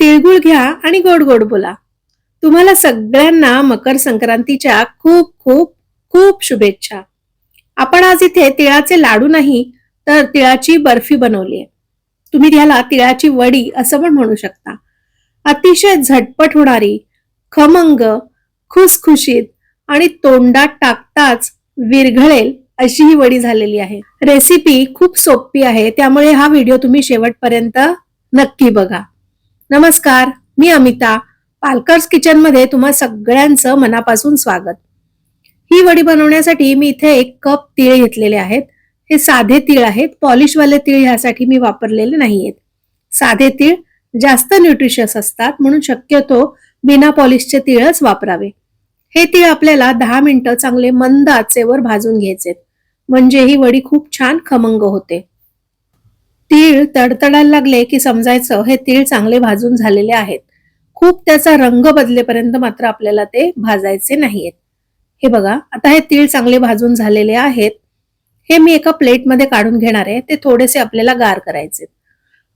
तिळगुळ घ्या आणि गोड गोड बोला. तुम्हाला सगळ्यांना मकर संक्रांतीच्या खूप खूप खूप शुभेच्छा. आपण आज इथे तिळाचे लाडू नाही तर तिळाची बर्फी बनवली आहे तुम्ही त्याला तिळाची वडी असं पण म्हणू शकता. अतिशय झटपट होणारी खमंग खुसखुशीत आणि तोंडात टाकताच विरघळेल अशी ही वडी झालेली आहे. रेसिपी खूप सोपी आहे त्यामुळे हा व्हिडिओ तुम्ही शेवटपर्यंत नक्की बघा. नमस्कार मी अमिता पालकर्स किचनमध्ये तुम्हा सगळ्यांचं मनापासून स्वागत. ही वडी बनवण्यासाठी मी इथे एक कप तीळ घेतलेले आहेत. हे साधे तीळ आहेत पॉलिशवाले तीळ ह्यासाठी मी वापरलेले नाहीयेत. साधे तीळ जास्त न्यूट्रिशियस असतात म्हणून शक्यतो बिना पॉलिशचे तीळच वापरावे. हे तीळ आपल्याला दहा मिनिटं चांगले मंद आचेवर भाजून घ्यायचे म्हणजे ही वडी खूप छान खमंग होते. तीळ तडतडायला लागले की समजायचं हे तीळ चांगले भाजून झालेले आहेत. खूप त्याचा रंग बदलेपर्यंत मात्र आपल्याला ते भाजायचे नाहीयेत. हे बघा आता हे तीळ चांगले भाजून झालेले आहेत. हे मी एका प्लेटमध्ये काढून घेणार आहे. ते थोडेसे आपल्याला गार करायचे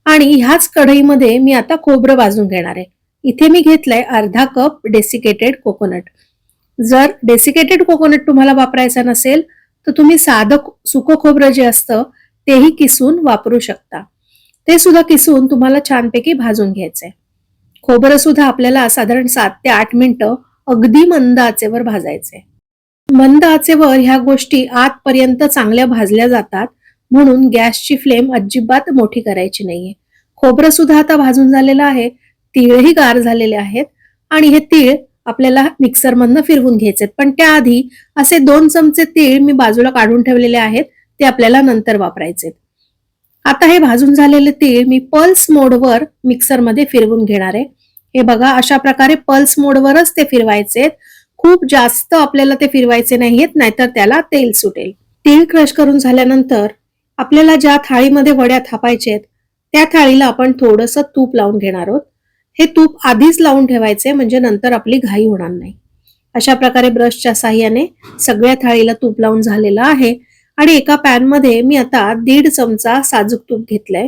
आणि ह्याच कढईमध्ये मी आता खोबरं भाजून घेणार आहे. इथे मी घेतलंय अर्धा कप डेसिकेटेड कोकोनट जर डेसिकेटेड कोकोनट तुम्हाला वापरायचा नसेल तर तुम्ही साधं सुकं खोबरं जे असतं तेही किसून वापरू शकता. ते सुद्धा किसून तुम्हाला छानपैकी भाजून घ्यायचंय. खोबरं सुद्धा आपल्याला साधारण सात ते आठ मिनिटं अगदी मंद आचेवर भाजायचे मंद आचेवर ह्या गोष्टी आतपर्यंत चांगल्या भाजल्या जातात म्हणून गॅसची फ्लेम अजिबात मोठी करायची नाहीये. खोबरं सुद्धा आता भाजून झालेलं आहे तीळही गार झालेले आहेत आणि हे तीळ आपल्याला मिक्सर मधनं फिरवून घ्यायचे पण त्याआधी असे दोन चमचे तीळ मी बाजूला काढून ठेवलेले आहेत ते आपल्याला नंतर वापरायचे. आता हे भाजून झालेले तीळ मी पल्स मोडवर मिक्सरमध्ये फिरवून घेणार आहे. हे बघा अशा प्रकारे पल्स मोडवरच ते फिरवायचे खूप जास्त आपल्याला ते फिरवायचे नाहीयेत नाहीतर त्याला तेल सुटेल. तीळ क्रश करून झाल्यानंतर आपल्याला ज्या थाळीमध्ये वड्या थापायचे त्या थाळीला आपण थोडंसं तूप लावून घेणार आहोत. हे तूप आधीच लावून ठेवायचे म्हणजे नंतर आपली घाई होणार नाही. अशा प्रकारे ब्रशच्या साह्याने सगळ्या थाळीला तूप लावून झालेलं आहे. आणि एका पॅनमध्ये मी आता दीड चमचा साजूक तूप घेतलंय.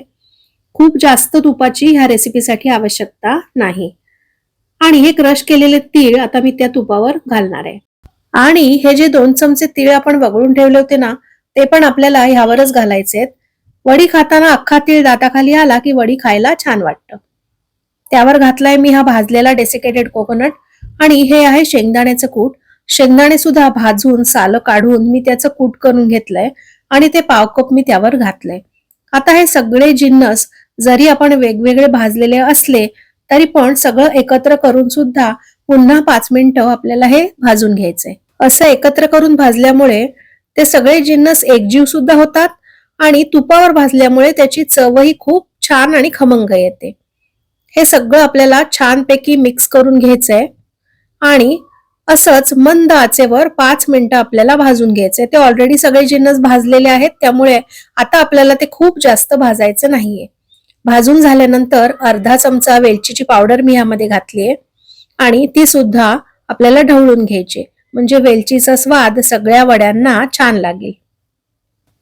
खूप जास्त तुपाची ह्या रेसिपीसाठी आवश्यकता नाही. आणि हे क्रश केलेले तीळ आता मी त्या तुपावर घालणार आहे. आणि हे जे दोन चमचे तीळ आपण वगळून ठेवले होते ना ते पण आपल्याला ह्यावरच घालायचे वडी खाताना अख्खा तीळ दाताखाली आला की वडी खायला छान वाटतं. त्यावर घातलाय मी हा भाजलेला डेसिकेटेड कोकोनट आणि हे आहे शेंगदाण्याचं कूट. शेंगदाणे सुद्धा भाजून सालं काढून मी त्याचं कूट करून घेतलंय आणि ते पावकप मी त्यावर घातलंय. आता हे सगळे जिन्नस जरी आपण वेगवेगळे भाजलेले असले तरी पण सगळं एकत्र करून सुद्धा पुन्हा पाच मिनिटं आपल्याला हे भाजून घ्यायचंय. असं एकत्र करून भाजल्यामुळे ते सगळे जिन्नस एकजीव सुद्धा होतात आणि तुपावर भाजल्यामुळे त्याची चवही खूप छान आणि खमंग येते. हे सगळं आपल्याला छानपैकी मिक्स करून घ्यायचंय आणि असंच मंद आचेवर पाच मिनिटं आपल्याला भाजून घ्यायचे. ते ऑलरेडी सगळे जिन्नस भाजलेले आहेत त्यामुळे आता आपल्याला ते खूप जास्त भाजायचं नाहीये. भाजून झाल्यानंतर अर्धा चमचा वेलचीची पावडर मी यामध्ये घातलीये आणि ती सुद्धा आपल्याला ढवळून घ्यायची म्हणजे वेलचीचा स्वाद सगळ्या वड्यांना छान लागेल.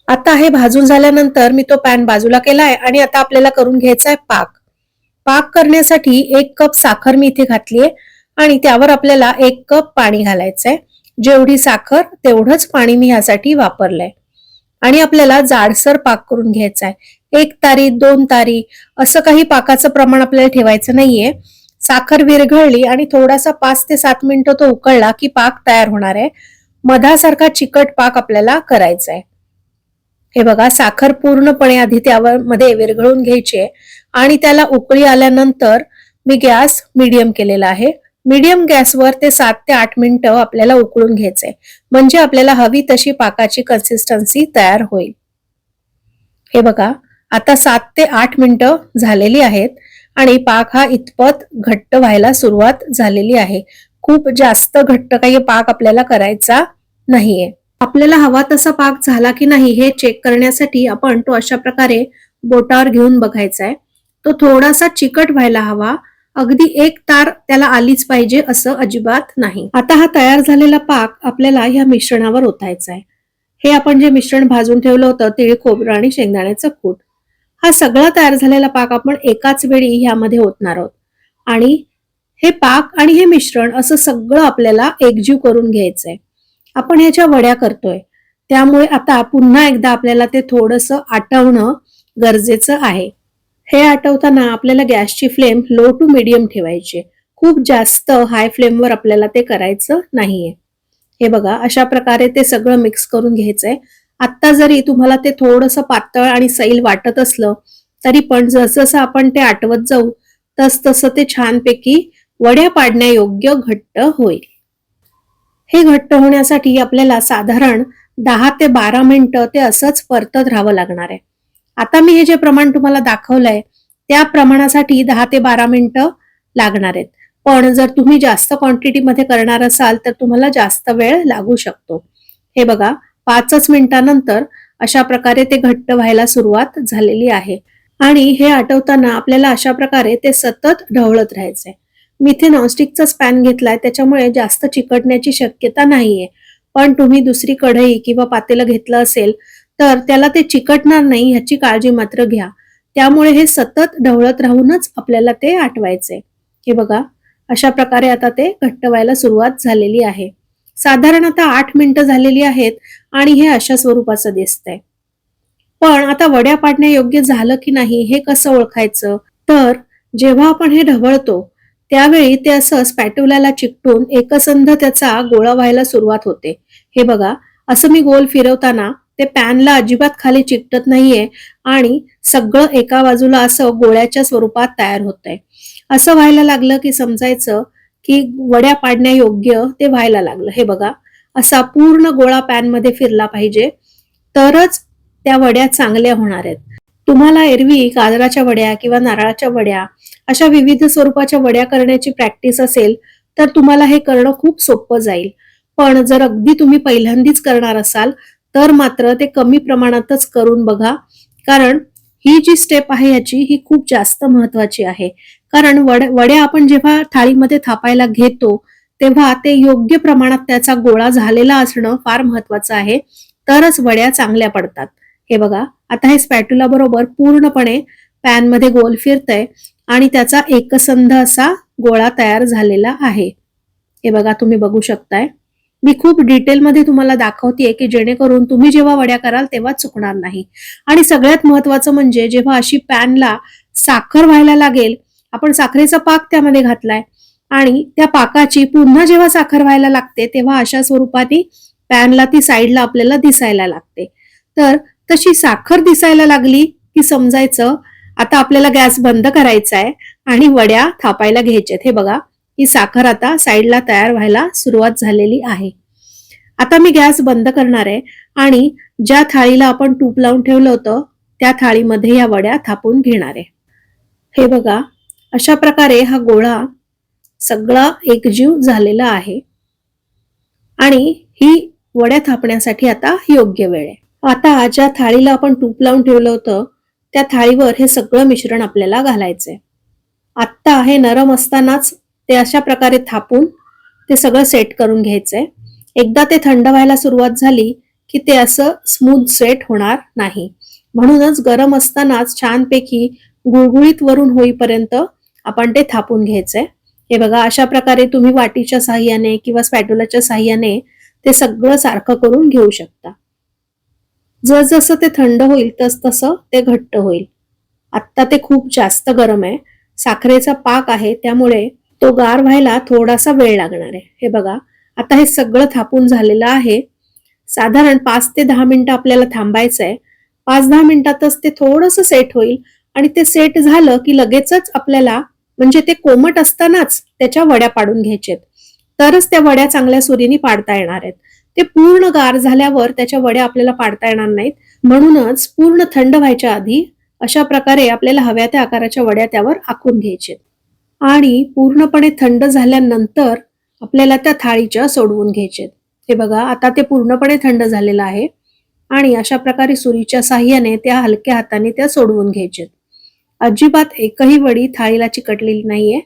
आता हे भाजून झाल्यानंतर मी तो पॅन बाजूला केलाय आणि आता आपल्याला करून घ्यायचा आहे पाक. पाक करण्यासाठी एक कप साखर मी इथे घातलीये आणि त्यावर आपल्याला एक कप पाणी घालायचंय. जेवढी साखर तेवढंच पाणी मी ह्यासाठी वापरलंय. आणि आपल्याला जाडसर पाक करून घ्यायचा आहे एक तारी दोन तारी असं काही पाकाचं प्रमाण आपल्याला ठेवायचं नाहीये. साखर विरघळली आणि थोडासा पाच ते सात मिनिटं तो उकळला की पाक तयार होणार आहे. मधासारखा चिकट पाक आपल्याला करायचा आहे हे बघा साखर पूर्णपणे आधी त्यावर मध्ये विरघळून घ्यायची आहे. आणि त्याला उकळी आल्यानंतर मी गॅस मीडियम केलेला आहे. मीडियम गॅसवर ते सात ते आठ मिनिटं आपल्याला उकळून घ्यायचे म्हणजे आपल्याला हवी तशी पाकाची कन्सिस्टन्सी तयार होईल. हे बघा आता सात ते आठ मिनिटं झालेली आहेत आणि पाक हा इतपत घट्ट व्हायला सुरुवात झालेली आहे. खूप जास्त घट्ट काही पाक आपल्याला करायचा नाहीये. आपल्याला हवा तसा पाक झाला की नाही हे चेक करण्यासाठी आपण तो अशा प्रकारे बोटावर घेऊन बघायचा आहे तो थोडासा चिकट व्हायला हवा अगदी एक तार त्याला आलीच पाहिजे असं अजिबात नाही. आता हा तयार झालेला पाक आपल्याला ह्या मिश्रणावर ओतायचा आहे हे आपण जे मिश्रण भाजून ठेवलं होतं तिळ खोबरं आणि शेंगदाण्याचं कूट. हा सगळा तयार झालेला पाक आपण एकाच वेळी ह्यामध्ये ओतणार आहोत. आणि हे पाक आणि हे मिश्रण असं सगळं आपल्याला एकजीव करून घ्यायचंय. आपण ह्याच्या वड्या करतोय. त्यामुळे आता पुन्हा एकदा आपल्याला ते थोडंसं आटवणं गरजेचं आहे. हे आटवताना आपल्याला गॅसची फ्लेम लो टू मिडियम ठेवायची खूप जास्त हाय फ्लेमवर आपल्याला ते करायचं नाहीये. हे बघा अशा प्रकारे ते सगळं मिक्स करून घ्यायचंय. आत्ता जरी तुम्हाला ते थोडंसं पातळ आणि सैल वाटत असलं तरी पण जसजसं आपण ते आटवत जाऊ तस तसं ते छानपैकी वड्या पाडण्यायोग्य घट्ट होईल. हे घट्ट होण्यासाठी आपल्याला साधारण दहा ते बारा मिनिटं ते असंच परतत राहावं लागणार आहे. आता मी हे जे प्रमाण तुम्हाला दाखवलंय त्या प्रमाणासाठी दहा ते बारा मिनिटं लागणार आहेत. पण जर तुम्ही जास्त क्वांटिटीमध्ये करणार असाल तर तुम्हाला जास्त वेळ लागू शकतो. हे बघा पाचच मिनिटानंतर अशा प्रकारे ते घट्ट व्हायला सुरुवात झालेली आहे. आणि हे आटवताना आपल्याला अशा प्रकारे ते सतत ढवळत राहायचंय मी इथे नॉनस्टिकचा स्पॅन घेतलाय त्याच्यामुळे जास्त चिकटण्याची शक्यता नाहीये. पण तुम्ही दुसरी कढई किंवा पातेलं घेतलं असेल तर त्याला ते चिकटणार नाही ह्याची काळजी मात्र घ्या. त्यामुळे हे सतत ढवळत राहूनच आपल्याला ते आटवायचे. हे बघा अशा प्रकारे आता ते घट्ट व्हायला सुरुवात झालेली आहे. साधारण आता आठ मिनिटं झालेली आहेत आणि हे अशा स्वरूपाचं दिसतंय. पण आता वड्या पाडण्या योग्य झालं की नाही हे कसं ओळखायचं? तर जेव्हा आपण हे ढवळतो त्यावेळी ते असं स्पॅट्युलाला चिकटून एकसंध त्याचा गोळा व्हायला सुरुवात होते. हे बघा असं मी गोल फिरवताना ते पॅनला अजिबात खाली चिकटत नाहीये आणि सगळं एका बाजूला असं गोळ्याच्या स्वरूपात तयार होतंय. असं व्हायला लागलं की समजायचं की वड्या पाडण्या योग्य ते व्हायला लागलं. हे बघा असा पूर्ण गोळा पॅनमध्ये फिरला पाहिजे तरच त्या वड्या चांगल्या होणार आहेत. तुम्हाला एरवी गाजराच्या वड्या किंवा नारळाच्या वड्या अशा विविध स्वरूपाच्या वड्या करण्याची प्रॅक्टिस असेल तर तुम्हाला हे करणं खूप सोपं जाईल. पण जर अगदी तुम्ही पहिल्यांदीच करणार असाल तर मात्र ते कमी प्रमाणातच करून बघा. कारण ही जी स्टेप आहे याची ही खूप जास्त महत्वाची आहे. कारण वड वड्या आपण जेव्हा थाळीमध्ये थापायला घेतो तेव्हा ते योग्य प्रमाणात त्याचा गोळा झालेला असणं फार महत्वाचं आहे. तरच वड्या चांगल्या पडतात. हे बघा आता हे स्पॅटुला बरोबर पूर्णपणे पॅनमध्ये गोल फिरतय आणि त्याचा एकसंध असा गोळा तयार झालेला आहे. हे बघा तुम्ही बघू शकताय. मी खूप डिटेलमध्ये तुम्हाला दाखवतेय की जेणेकरून तुम्ही जेव्हा वड्या कराल तेव्हा चुकणार नाही. आणि सगळ्यात महत्वाचं म्हणजे जेव्हा अशी पॅनला साखर व्हायला लागेल आपण साखरेचा पाक त्यामध्ये घातलाय आणि त्या पाकाची पुन्हा जेव्हा साखर व्हायला लागते तेव्हा अशा स्वरूपाने पॅनला ती साईडला आपल्याला दिसायला लागते. तर तशी साखर दिसायला लागली की समजायचं आता आपल्याला गॅस बंद करायचा आहे आणि वड्या थापायला घ्यायच्यात हे बघा ही साखर आता साईडला तयार व्हायला सुरुवात झालेली आहे. आता मी गॅस बंद करणार आहे आणि ज्या थाळीला आपण तूप लावून ठेवलं होतं त्या थाळीमध्ये या वड्या थापून घेणार आहे. हे बघा अशा प्रकारे हा गोळा सगळा एकजीव झालेला आहे आणि ही वड्या थापण्यासाठी आता योग्य वेळ आहे. आता ज्या थाळीला आपण तूप लावून ठेवलं होतं त्या थाळीवर हे सगळं मिश्रण आपल्याला घालायचंय. आत्ता हे नरम असतानाच ते अशा प्रकारे थापून ते सगळं सेट करून घ्यायचंय. एकदा ते थंड व्हायला सुरुवात झाली की ते असं स्मूथ सेट होणार नाही. म्हणूनच गरम असतानाच छानपैकी गुळगुळीत वरून होईपर्यंत आपण ते थापून घ्यायचंय. हे बघा अशा प्रकारे तुम्ही वाटीच्या साह्याने किंवा स्पॅटुलाच्या साह्याने ते सगळं सारखं करून घेऊ शकता. जसजसं ते थंड होईल तस तसं ते घट्ट होईल. आत्ता ते खूप जास्त गरम आहे. साखरेचा पाक आहे त्यामुळे तो गार व्हायला थोडासा वेळ लागणार आहे. हे बघा आता हे सगळं थापून झालेलं आहे. साधारण पाच ते दहा मिनिटं आपल्याला थांबायचं आहे पाच दहा मिनिटातच ते थोडस सेट होईल आणि ते सेट झालं की लगेचच आपल्याला म्हणजे ते कोमट असतानाच त्याच्या वड्या पाडून घ्यायचेत. तरच त्या वड्या चांगल्या सुरीने पाडता येणार आहेत. ते पूर्ण गार झाल्यावर त्याच्या वड्या आपल्याला पाडता येणार नाहीत. म्हणूनच पूर्ण थंड व्हायच्या आधी अशा प्रकारे आपल्याला हव्या त्या आकाराच्या वड्या त्यावर आखून घ्यायचे आणि पूर्णपणे थंड झाल्यानंतर आपल्याला त्या थाळीच्या सोडवून घ्यायचे हे बघा आता ते पूर्णपणे थंड झालेलं आहे आणि अशा प्रकारे सुरीच्या साह्याने त्या हलक्या हाताने त्या सोडवून घ्यायचे अजिबात एकही वडी थाळीला चिकटलेली नाहीये.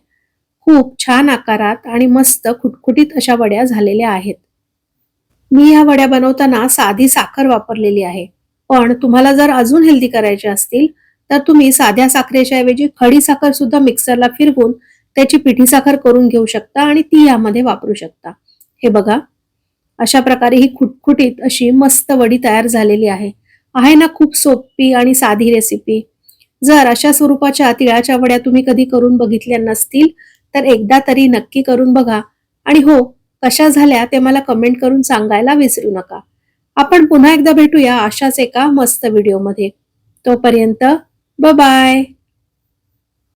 खूप छान आकारात आणि मस्त खुटखुटीत अशा वड्या झालेल्या आहेत. मी ह्या वड्या बनवताना साधी साखर वापरलेली आहे. पण तुम्हाला जर अजून हेल्दी करायचे असतील तर तुम्ही साध्या साखरेच्या ऐवजी खडी साखर सुद्धा मिक्सरला फिरवून त्याची पिठी साखर करून घेऊ शकता आणि ती यामध्ये वापरू शकता. हे बघा अशा प्रकारे ही खुटखुटीत अशी मस्त वडी तयार झालेली आहे. आहे ना खूप सोपी आणि साधी रेसिपी जर अशा स्वरूपाच्या तिळाच्या वड्या तुम्ही कधी करून बघितल्या नसतील तर एकदा तरी नक्की करून बघा. आणि हो कशा झाल्या ते मला कमेंट करून सांगायला विसरू नका. आपण पुन्हा एकदा भेटूया अशाच एका मस्त व्हिडिओमध्ये तोपर्यंत Bye bye.